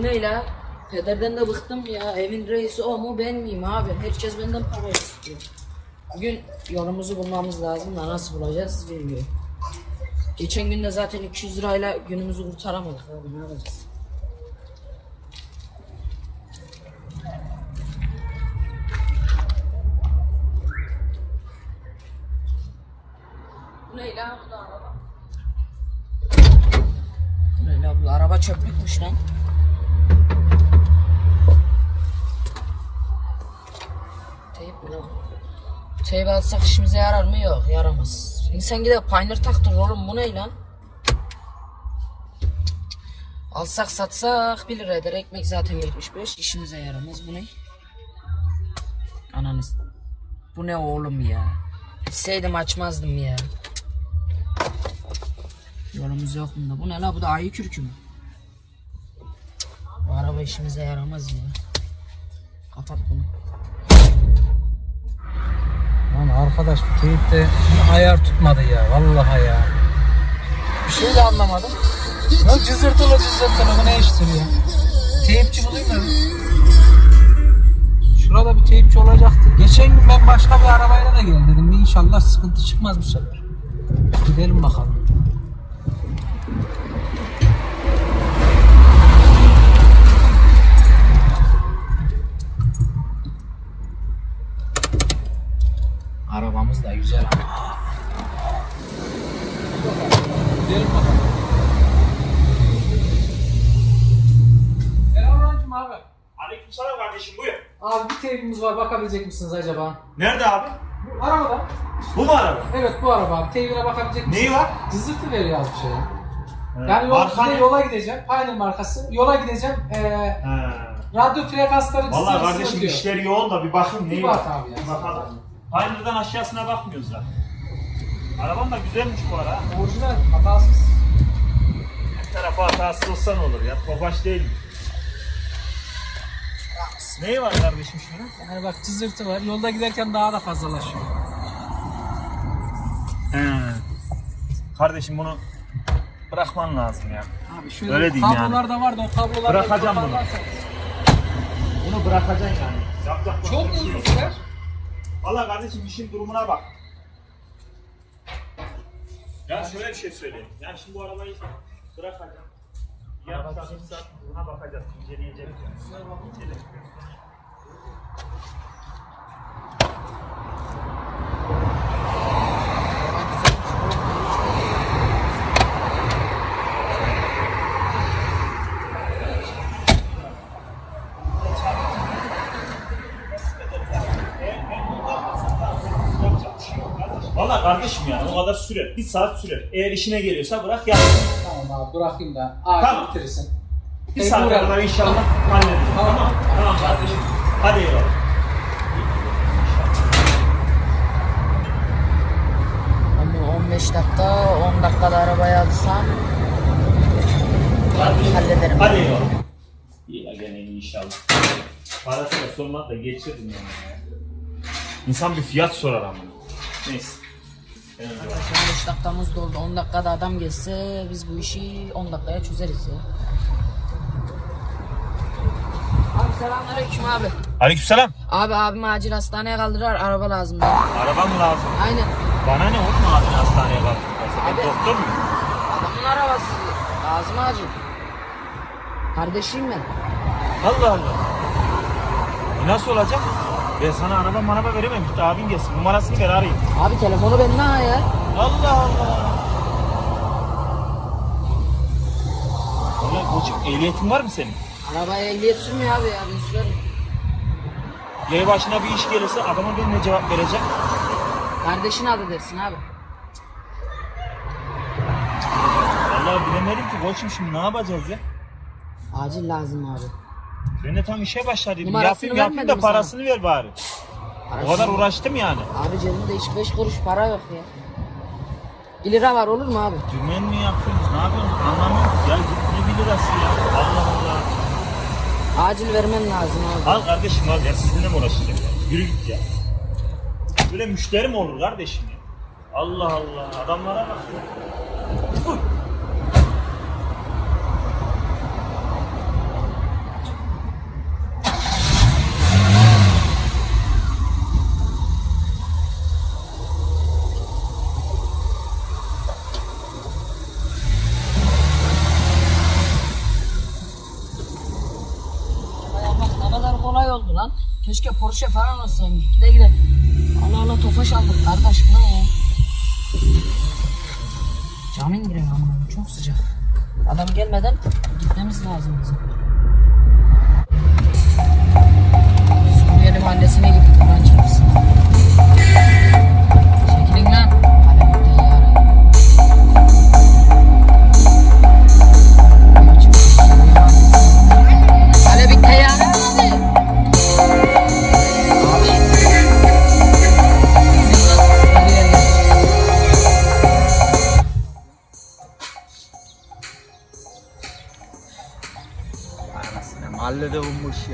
Neyle? Pederden de bıktım ya. Evin reisi o mu ben miyim abi? Herkes benden para istiyor. Bugün yolumuzu bulmamız lazım da nasıl bulacağız bilmiyorum. Geçen gün de zaten 200 lirayla günümüzü kurtaramadık abi ne yapacağız? Bu da araba. Lan? Bu araba çöplükmüş lan. Mi lan? Teyip alsak işimize yarar mı? Yok yaramaz. İnsan gider pioneer taktırır oğlum bu ne lan? Alsak satsak 1 lira eder ekmek zaten 75 işimize yaramaz bu ne? Ananız. Bu ne oğlum ya? Bilseydim açmazdım ya. Yolumuz yok bunda. Bu ne la? Bu da ayı kürkü mü? Bu araba işimize yaramaz ya. Kapat bunu. Lan arkadaş bu teyipte ayar tutmadı ya vallahi ya. Bir şey de anlamadım. Lan cızırtılı cızırtılı bu ne iştir ya? Teyipçi bulayım bir. Şurada bir teyipçi olacaktı. Geçen gün ben başka bir arabayla da gel dedim. İnşallah sıkıntı çıkmaz bu sefer. Gidelim bakalım. Arabamız da güzel ama. Gidelim bakalım. Selamünaleyküm abi. Aleykümselam kardeşim buyur. Abi bir teybimiz var bakabilecek misiniz acaba? Nerede abi? Bu arabada. Bu mu araba? Evet bu araba abi. Teybine bakabilecek misiniz? Neyi var? Cızırtı veriyor az bir şey. Yani yol, Marka bir de ne? yola gideceğim. Pioneer markası. Yola gideceğim. Ee, He. radyo frekansları Vallahi kardeşim diyor. işleri yoğun da bir bakın Bir neyi bak var. abi ya. Bir bakalım. Pioneer'dan aşağısına bakmıyoruz zaten. Araban da güzelmiş bu ara. Orijinal hatasız. Bir tarafa hatasız olsan olur ya. Tofaş değil mi? Neyi var kardeşim şunun? Yani bak cızırtı var. Yolda giderken daha da fazlalaşıyor. He. Kardeşim bunu bırakman lazım ya. Abi şöyle Öyle diyeyim kablolar yani. da vardı o kablolar Bırakacağım bunu. Bunu bırakacaksın yani. Yapacak Çok bir şey uzun sürer. Valla kardeşim işin durumuna bak. Ya şöyle bir şey söyleyeyim. Yani şimdi bu arabayı bırakacağım. Yarın satırsak buna bakacağız, inceleyeceğiz. İnceleyeceğiz. Valla kardeşim yani o kadar sürer. Bir saat sürer. Eğer işine geliyorsa bırak yap. Tamam abi bırakayım da ağacı Tamam. bitirirsin. Bir Peki, saate uğrayalım. kadar inşallah hallederiz. Tamam. Tamam. Tamam kardeşim. Hadi eyvallah. Ama 15 dakika 10 dakikada arabayı alsam Kardeşim. hallederim. Hadi eyvallah. İyi ya gene iyi inşallah. Parası da sormak da geçirdim yani. İnsan bir fiyat sorar ama. Neyse. Arkadaşlar 5 dakikamız doldu. 10 dakikada adam gelse biz bu işi 10 dakikaya çözeriz ya. Abi selamünaleyküm abi. Aleykümselam. Abi abim acil hastaneye kaldırır araba lazım. bana. Araba mı lazım? Aynen. Bana ne oğlum abi hastaneye. Ben Abi. doktor muyum? Adamın arabası. Lazım acil. Kardeşiyim ben. Allah Allah. E nasıl olacak? Ben sana araba maraba veremem. Git abin gelsin. Numarasını ver arayayım. Abi telefonu benden ha ya. Allah Allah. Ulan koçum ehliyetin var mı senin? Arabaya ehliyet sürmüyor abi ya ben sürerim. Başına bir iş gelirse adama ben ne cevap vereceğim? Kardeşin adı dersin abi. Vallahi bilemedim ki koçum şimdi ne yapacağız ya? Acil lazım abi. Ben de tam işe başladım. Numarasını Yapayım yapayım da sana? parasını ver bari. O kadar uğraştım yani. Abi cebimde hiç beş kuruş para yok ya. 1 lira var olur mu abi? Dümen mi yapıyorsunuz? Ne yapıyorsunuz? Anlamıyorum. Ya git ne bir lirası ya. Allah Allah. Acil vermen lazım abi. Al kardeşim al ya sizinle mi uğraşacağım ya? Yürü git ya. Böyle müşteri mi olur kardeşim ya? Allah Allah adamlara bak ya. Tüh. lan. Keşke Porsche falan olsaymış. Gide gide. Allah Allah tofaş aldık kardeş bu ne ya? Cami indirelim ama çok sıcak. Adam gelmeden gitmemiz lazım bizim. Suriyeli mahallesine gittik lan çarpsın.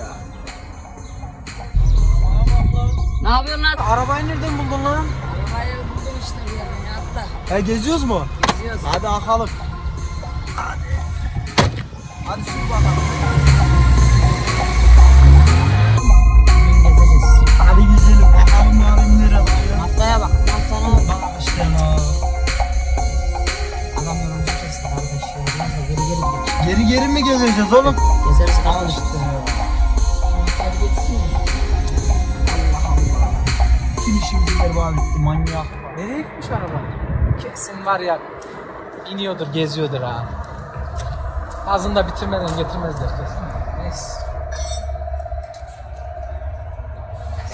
Ya. Ne yapıyorsun lan? Arabayı nereden buldun lan? Arabayı buldum işte bir yerden hatta. He geziyoruz mu? Geziyoruz. Hadi akalım. Hadi. Hadi sür bakalım. Hadi gezelim. Bakalım abim nereye bakıyor. Haftaya bak. Haftana bak. Bak işte ya. Adam yorumcu kesti kardeş. ya. Biraz da geri geri. Geri geri mi gezeceğiz oğlum? Var ya iniyordur geziyordur ha. Ağzında bitirmeden getirmezler kesin. Neyse.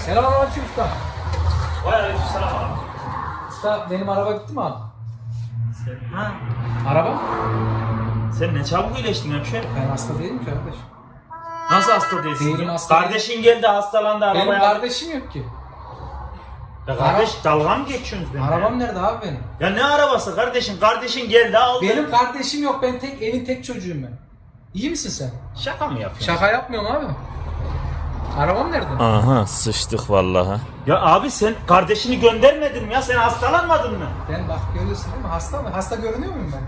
Selamünaleyküm usta. Vay aleykümselam abi. Usta benim araba gitti mi abi? Sen, ha? Araba? Sen ne çabuk iyileştin hemşerim. Ben hasta değilim ki kardeş. Nasıl hasta değilsin? Değilim, ya? hasta Kardeşin geldi hastalandı Benim arabaya. kardeşim yok ki. Ya kardeş dalga mı geçiyorsunuz benimle? Arabam nerede abi benim? Ya ne arabası kardeşim? Kardeşin geldi aldı. Benim kardeşim yok. Ben tek evin tek çocuğuyum ben. İyi misin sen? Şaka mı yapıyorsun? Şaka yapmıyorum abi. Arabam nerede? Aha sıçtık vallahi. Ya abi sen kardeşini göndermedin mi ya? Sen hastalanmadın mı? Ben bak görüyorsun değil mi? Hasta mı? Hasta görünüyor muyum ben?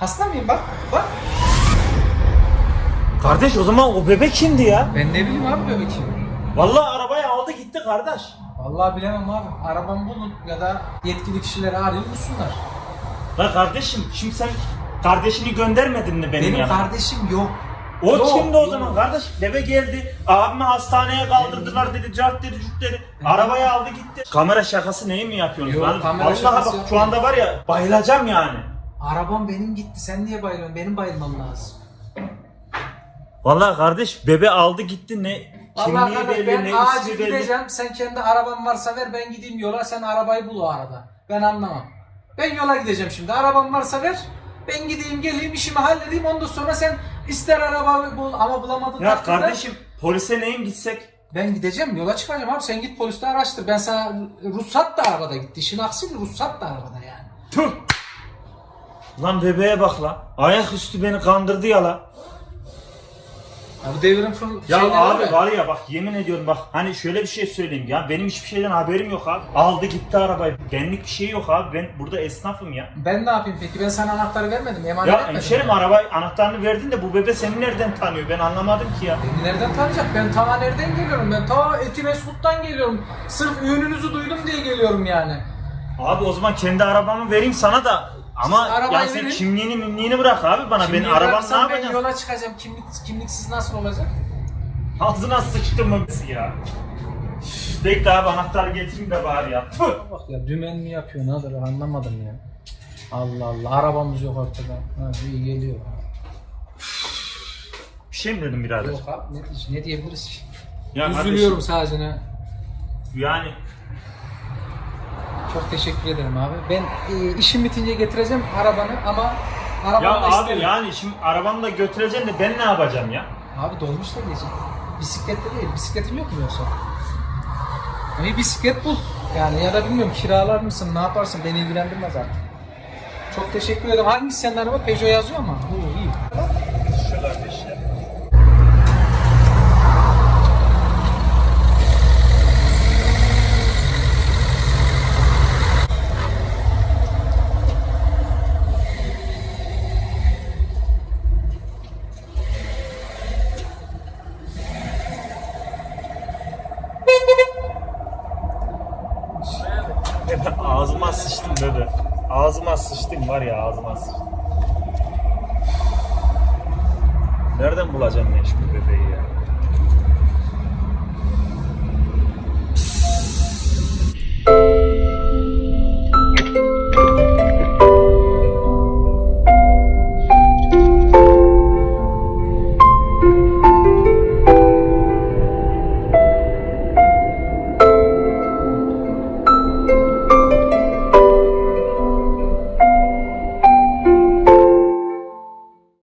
Hasta mıyım bak? Bak. Kardeş o zaman o bebek kimdi ya? Ben ne bileyim abi böyle kim? Vallahi arabayı aldı gitti kardeş. Vallahi bilemem abi. Arabamı bulun ya da yetkili kişileri arayın bulsunlar. La kardeşim şimdi sen kardeşini göndermedin mi benim, Benim yanıma? kardeşim yok. O Yok, kimdi o yok. zaman kardeş? Deve geldi. Abimi hastaneye kaldırdılar dedi. Cart dedi cürt dedi. Arabayı aldı gitti. Kamera şakası neyi mi yapıyorsunuz? Yok, lan? kamera Vallahi şakası bak şu yapmıyorum. anda var ya bayılacağım yani. Arabam benim gitti. Sen niye bayılıyorsun? Benim bayılmam lazım. Vallahi kardeş bebe aldı gitti ne Vallahi kimliği belli ben ne acil ismi belli. gideceğim. Sen kendi araban varsa ver ben gideyim yola. Sen arabayı bul o arada. Ben anlamam. Ben yola gideceğim şimdi. Araban varsa ver. Ben gideyim geleyim işimi halledeyim. Ondan sonra sen ister araba bul ama bulamadın Ya takdirde kardeşim polise neyim gitsek? Ben gideceğim yola çıkacağım abi. Sen git poliste araştır. Ben sana ruhsat da arabada gitti. İşin aksiydi ruhsat da arabada yani. Tüh! Lan bebeğe bak la. Ayaküstü beni kandırdı ya la. Ya bu devrin fır Ya şeyleri abi var ya. bak yemin ediyorum bak hani şöyle bir şey söyleyeyim ya benim hiçbir şeyden haberim yok abi. Aldı gitti arabayı. Benlik bir şey yok abi ben burada esnafım ya. Ben ne yapayım peki? Ben sana anahtarı vermedim. Emanet Ya etmedim. hemşerim mi? arabayı anahtarını verdin de bu bebe seni nereden tanıyor ben anlamadım ki ya. Beni nereden tanıyacak? Ben ta nereden geliyorum? Ben ta Etimesgut'tan geliyorum. Sırf ününüzü duydum diye geliyorum yani. Abi o zaman kendi arabamı vereyim sana da ama Siz arabayı ya sen verin. kimliğini mimliğini bırak abi bana Kimliği ben arabam ne bıraksam yapacağım? Ben yola çıkacağım. Kimlik, kimliksiz nasıl olacak? Ağzına sıçtım mı ya. Üf, Bekle abi anahtarı getireyim de bari ya. Tüh! Bak ya dümen mi yapıyor nedir anlamadım ya. Allah Allah arabamız yok ortada. Ha, iyi geliyor. Bir şey mi dedim birader? Yok abi ne, ne diyebiliriz ki? Ya Üzülüyorum sadece. ne? kardeşim, Yani Çok teşekkür ederim abi. Ben e, işim bitince getireceğim arabanı ama arabamı ya da abi isterim. yani şimdi arabamla götüreceğim de ben ne yapacağım ya? Abi dolmuş da diyeceğim. Bisikletle değil. Bisikletin yok mu yoksa? Bir bisiklet bul. Yani ya da bilmiyorum kiralar mısın ne yaparsın beni ilgilendirmez artık. Çok teşekkür ederim. Hangisi senin araba? Peugeot yazıyor ama. Oo iyi. Şuralarda işte. ağzıma sıçtım bebe. Ağzıma sıçtım var ya ağzıma sıçtım. Nereden bulacağım ben şu bebeği ya?